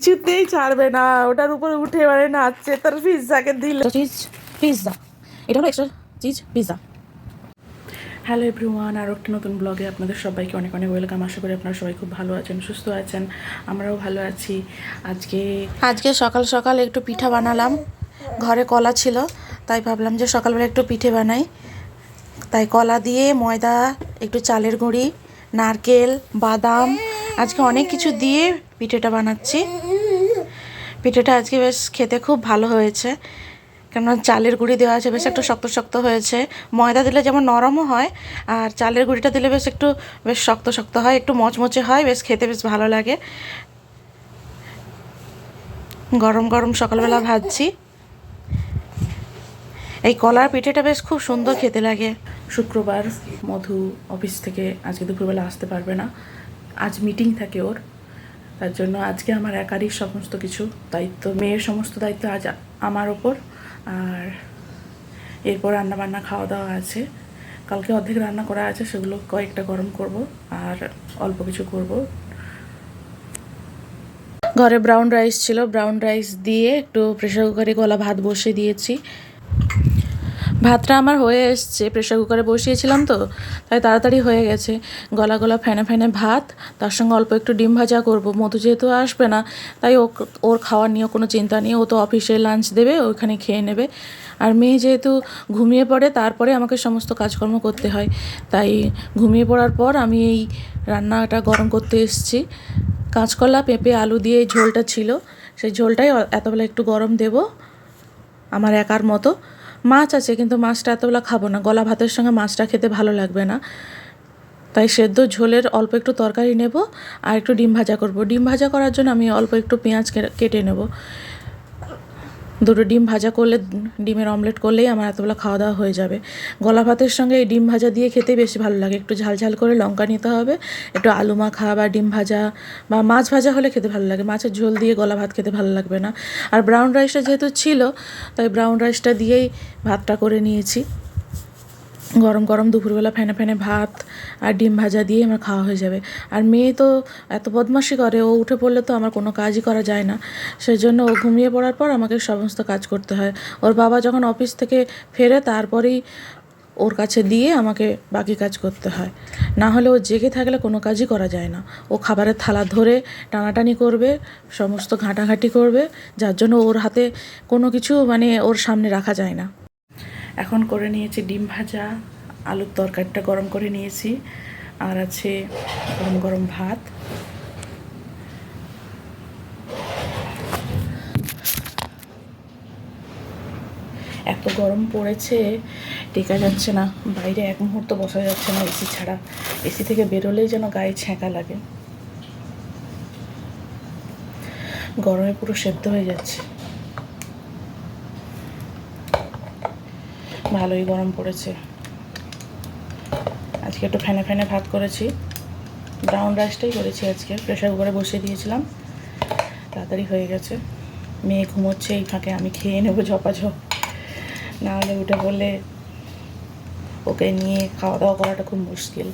কিছুতেই ছাড়বে না ওটার উপর উঠে এবারে নাচছে তার পিৎজাকে দিল। Cheese pizza. এটা হলো extra cheese pizza. Hello everyone আর একটা নতুন ব্লগে আপনাদের সবাইকে অনেক অনেক ওয়েলকাম আশা করি আপনারা সবাই খুব ভালো আছেন সুস্থ আছেন। আমরাও ভালো আছি। আজকে আজকে সকাল সকাল একটু পিঠা বানালাম। ঘরে কলা ছিল তাই ভাবলাম যে সকালবেলা একটু পিঠে বানাই। তাই কলা দিয়ে ময়দা একটু চালের গুঁড়ি নারকেল বাদাম আজকে অনেক কিছু দিয়ে পিঠেটা বানাচ্ছি। পিঠেটা আজকে বেশ খেতে খুব ভালো হয়েছে। কেননা চালের গুঁড়ি দেওয়া আছে, বেশ একটু শক্ত শক্ত হয়েছে। ময়দা দিলে যেমন নরমও হয়, আর চালের গুঁড়িটা দিলে বেশ একটু, বেশ শক্ত শক্ত হয়, একটু মচমচে হয়, বেশ খেতে বেশ ভালো লাগে। গরম গরম সকালবেলা ভাজছি। এই কলার পিঠেটা বেশ খুব সুন্দর খেতে লাগে। শুক্রবার মধু অফিস থেকে আজকে দুপুরবেলা আসতে পারবে না। আজ মিটিং থাকে ওর। তার জন্য আজকে আমার একারই সমস্ত কিছু দায়িত্ব, মেয়ের সমস্ত দায়িত্ব আজ আমার ওপর। আর এরপর রান্না বান্না খাওয়া দাওয়া আছে। কালকে অর্ধেক রান্না করা আছে, সেগুলো কয়েকটা গরম করব আর অল্প কিছু করব। ঘরে ব্রাউন রাইস ছিল। ব্রাউন রাইস দিয়ে একটু প্রেশার কুকারে গলা ভাত বসিয়ে দিয়েছি। ভাতটা আমার হয়ে এসছে প্রেশার কুকারে বসিয়েছিলাম তো, তাই তাড়াতাড়ি হয়ে গেছে। গলা গলা ফেনে ফেনে ভাত, তার সঙ্গে অল্প একটু ডিম ভাজা করব। মধু যেহেতু আসবে না, তাই ও ওর খাওয়ার নিয়েও কোনো চিন্তা নেই, ও তো অফিসে লাঞ্চ দেবে, ওইখানে খেয়ে নেবে। আর মেয়ে যেহেতু ঘুমিয়ে পড়ে, তারপরে আমাকে সমস্ত কাজকর্ম করতে হয়। তাই ঘুমিয়ে পড়ার পর আমি এই রান্নাটা গরম করতে এসেছি। কাঁচকলা, পেঁপে, আলু দিয়ে ঝোলটা ছিল। সেই ঝোলটাই এতবেলা একটু গরম দেব, আমার একার মতো। মাছ আছে, কিন্তু মাছটা এতবেলা খাব না। গলা ভাতের সঙ্গে মাছটা খেতে ভালো লাগবে না। তাই সেদ্ধ ঝোলের অল্প একটু তরকারি নেব আর একটু ডিম ভাজা করব। ডিম ভাজা করার জন্য আমি অল্প একটু পেঁয়াজ কেটে নেব। দুটো ডিম ভাজা করলে, ডিমের অমলেট করলেই আমার এতবেলা খাওয়া দাওয়া হয়ে যাবে। গলা ভাতের সঙ্গে এই ডিম ভাজা দিয়ে খেতেই বেশি ভালো লাগে। একটু ঝাল ঝাল করে লঙ্কা নিতে হবে, একটু আলু মাখা বা ডিম ভাজা বা মাছ ভাজা হলে খেতে ভালো লাগে। মাছের ঝোল দিয়ে গলা ভাত খেতে ভালো লাগবে না। আর ব্রাউন রাইসটা যেহেতু ছিল, তাই ব্রাউন রাইসটা দিয়েই ভাতটা করে নিয়েছি। গরম গরম দুপুরবেলা ফ্যানে ফ্যানে ভাত আর ডিম ভাজা দিয়ে আমার খাওয়া হয়ে যাবে। আর মেয়ে তো এত বদমাশি করে, ও উঠে পড়লে তো আমার কোনো কাজই করা যায় না। সেই জন্য ও ঘুমিয়ে পড়ার পর আমাকে সমস্ত কাজ করতে হয়। ওর বাবা যখন অফিস থেকে ফেরে তারপরেই ওর কাছে দিয়ে আমাকে বাকি কাজ করতে হয়। না হলে ও জেগে থাকলে কোনো কাজই করা যায় না। ও খাবারের থালা ধরে টানাটানি করবে, সমস্ত ঘাঁটাঘাঁটি করবে, যার জন্য ওর হাতে কোনো কিছু মানে ওর সামনে রাখা যায় না। এখন করে নিয়েছি ডিম ভাজা, আলুর তরকারিটা গরম করে নিয়েছি, আর আছে গরম গরম ভাত। এত গরম পড়েছে, টেকা যাচ্ছে না, বাইরে এক মুহূর্ত বসা যাচ্ছে না এসি ছাড়া। এসি থেকে বেরোলেই যেন গায়ে ছ্যাঁকা লাগে। গরমে পুরো সেদ্ধ হয়ে যাচ্ছে। ভালোই গরম পড়েছে। আজকে একটু ফ্যানে ফ্যানে ভাত করেছি। ব্রাউন রাইসটাই করেছি আজকে প্রেশার কুকারে বসিয়ে দিয়েছিলাম। তাড়াতাড়ি হয়ে গেছে। মেয়ে ঘুমোচ্ছে, এই ফাঁকে আমি খেয়ে নেব ঝপাঝপ। না হলে উঠে পড়লে ওকে নিয়ে খাওয়া দাওয়া করাটা খুব মুশকিল।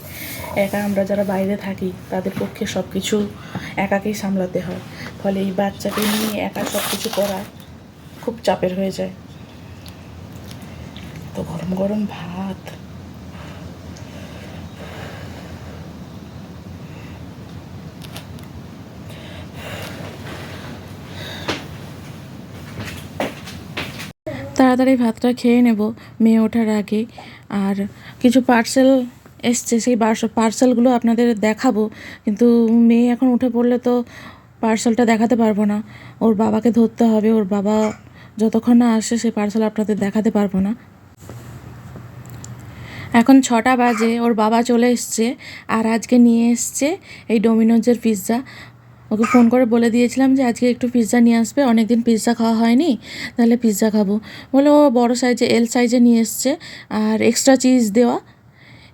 একা আমরা যারা বাইরে থাকি, তাদের পক্ষে সব কিছু একাকেই সামলাতে হয়। ফলে এই বাচ্চাকে নিয়ে একা সব কিছু করা খুব চাপের হয়ে যায়। গরম গরম ভাত। তাড়াতাড়ি ভাতটা খেয়ে নেব, মেয়ে ওঠার আগে। আর কিছু পার্সেল এসছে, সেই পার্সেলগুলো আপনাদের দেখাবো। কিন্তু মেয়ে এখন উঠে পড়লে তো পার্সেলটা দেখাতে পারব না। ওর বাবাকে ধরতে হবে, ওর বাবা যতক্ষণ না আসে সেই পার্সেল আপনাদের দেখাতে পারব না। এখন ছটা বাজে, ওর বাবা চলে এসছে আর আজকে নিয়ে এসছে এই ডোমিনোজের পিৎজা। ওকে ফোন করে বলে দিয়েছিলাম যে আজকে একটু পিৎজা নিয়ে আসবে অনেক দিন পিৎজা খাওয়া হয়নি, তাহলে পিৎজা খাব। বলে ও বড় সাইজে এল সাইজে নিয়ে এসছে আর এক্সট্রা চিজ দেওয়া।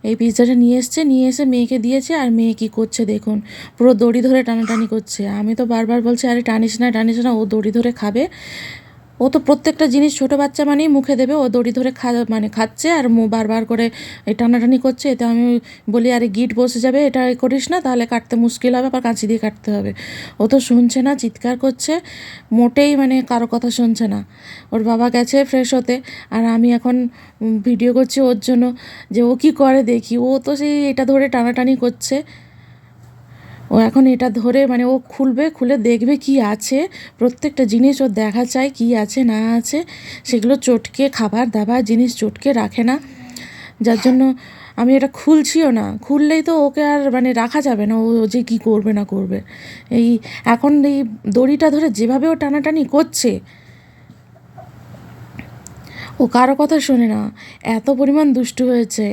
এই পিৎজাটা নিয়ে এসছে, নিয়ে এসে মেয়েকে দিয়েছে আর মেয়ে কী করছে দেখুন, পুরো দড়ি ধরে টানাটানি করছে। আমি তো বারবার বলছি, আরে টানিস না টানিস না। ও দড়ি ধরে খাবে। ও তো প্রত্যেকটা জিনিস ছোট বাচ্চা মানেই মুখে দেবে। ও দড়ি ধরে খা মানে খাচ্ছে আর মু বারবার করে টানাটানি করছে। এতে আমি বলি, আরে গিট বসে যাবে, এটা করিস না, তাহলে কাটতে মুশকিল হবে, আবার কাঁচি দিয়ে কাটতে হবে। ও তো শুনছে না, চিৎকার করছে, মোটেই মানে কারও কথা শুনছে না। ওর বাবা গেছে ফ্রেশ হতে, আর আমি এখন ভিডিও করছি ওর জন্য, যে ও কি করে দেখি? ও তো সেই এটা ধরে টানাটানি করছে। ও এখন এটা ধরে মানে ও খুলবে, খুলে দেখবে কি আছে। প্রত্যেকটা জিনিস ও দেখা চায় কি আছে, না আছে। সেগুলো চটকে খাবার দাবার জিনিস চটকে রাখে না। যার জন্য আমি এটা খুলছিও না। খুললেই তো ওকে আর মানে রাখা যাবে না। ও যে কি করবে না করবে। এই এখন এই দড়িটা ধরে যেভাবে ও টানাটানি করছে, ও কারও কথা শোনে না। এত পরিমাণ দুষ্টু হয়েছে।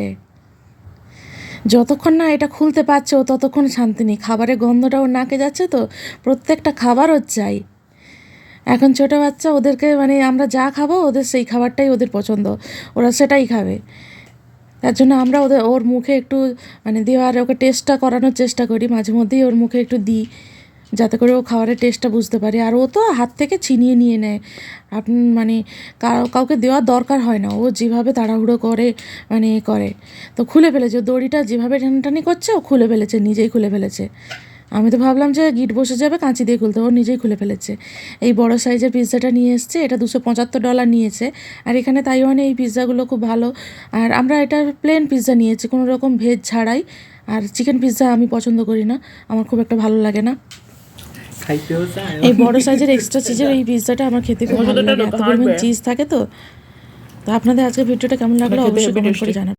যতক্ষণ না এটা খুলতে পারছে ও ততক্ষণ শান্তি নেই। খাবারের গন্ধটাও নাকে যাচ্ছে তো, প্রত্যেকটা খাবারও চাই। এখন ছোটো বাচ্চা, ওদেরকে মানে আমরা যা খাব ওদের সেই খাবারটাই ওদের পছন্দ। ওরা সেটাই খাবে। তার জন্য আমরা ওদের, ওর মুখে একটু মানে দেওয়ার, ওকে টেস্টটা করানোর চেষ্টা করি। মাঝে মধ্যেই ওর মুখে একটু দিই। যাতে করে ও খাবারের টেস্টটা বুঝতে পারে। আর ও তো হাত থেকে ছিনিয়ে নিয়ে নেয়। আপনি মানে কাউ- কাউকে দেওয়ার দরকার হয় না। ও যেভাবে তাড়াহুড়ো করে মানে এ করে। তো খুলে ফেলেছে। দড়িটা যেভাবে টানাটানি করছে, ও খুলে ফেলেছে, নিজেই খুলে ফেলেছে। আমি তো ভাবলাম যে গিট বসে যাবে, কাঁচি দিয়ে খুলতে। ও নিজেই খুলে ফেলেছে। এই বড় সাইজের পিৎজাটা নিয়ে এসছে। এটা দুশো পঁচাত্তর ডলার নিয়েছে। আর এখানে তাইওয়ানে এই পিৎজাগুলো খুব ভালো। আর আমরা এটা প্লেন পিৎজা নিয়েছি। কোনো রকম ভেজ ছাড়াই। আর চিকেন পিৎজা আমি পছন্দ করি না। আমার খুব একটা ভালো লাগে না। এই বড় সাইজের এক্সট্রা চিজের এই পিৎজাটা আমার খেতে খুব ভালো লাগে। এত পরিমাণ চিজ থাকে তো। তো আপনাদের আজকে ভিডিওটা কেমন লাগল? অবশ্যই কমেন্ট করে জানাবেন।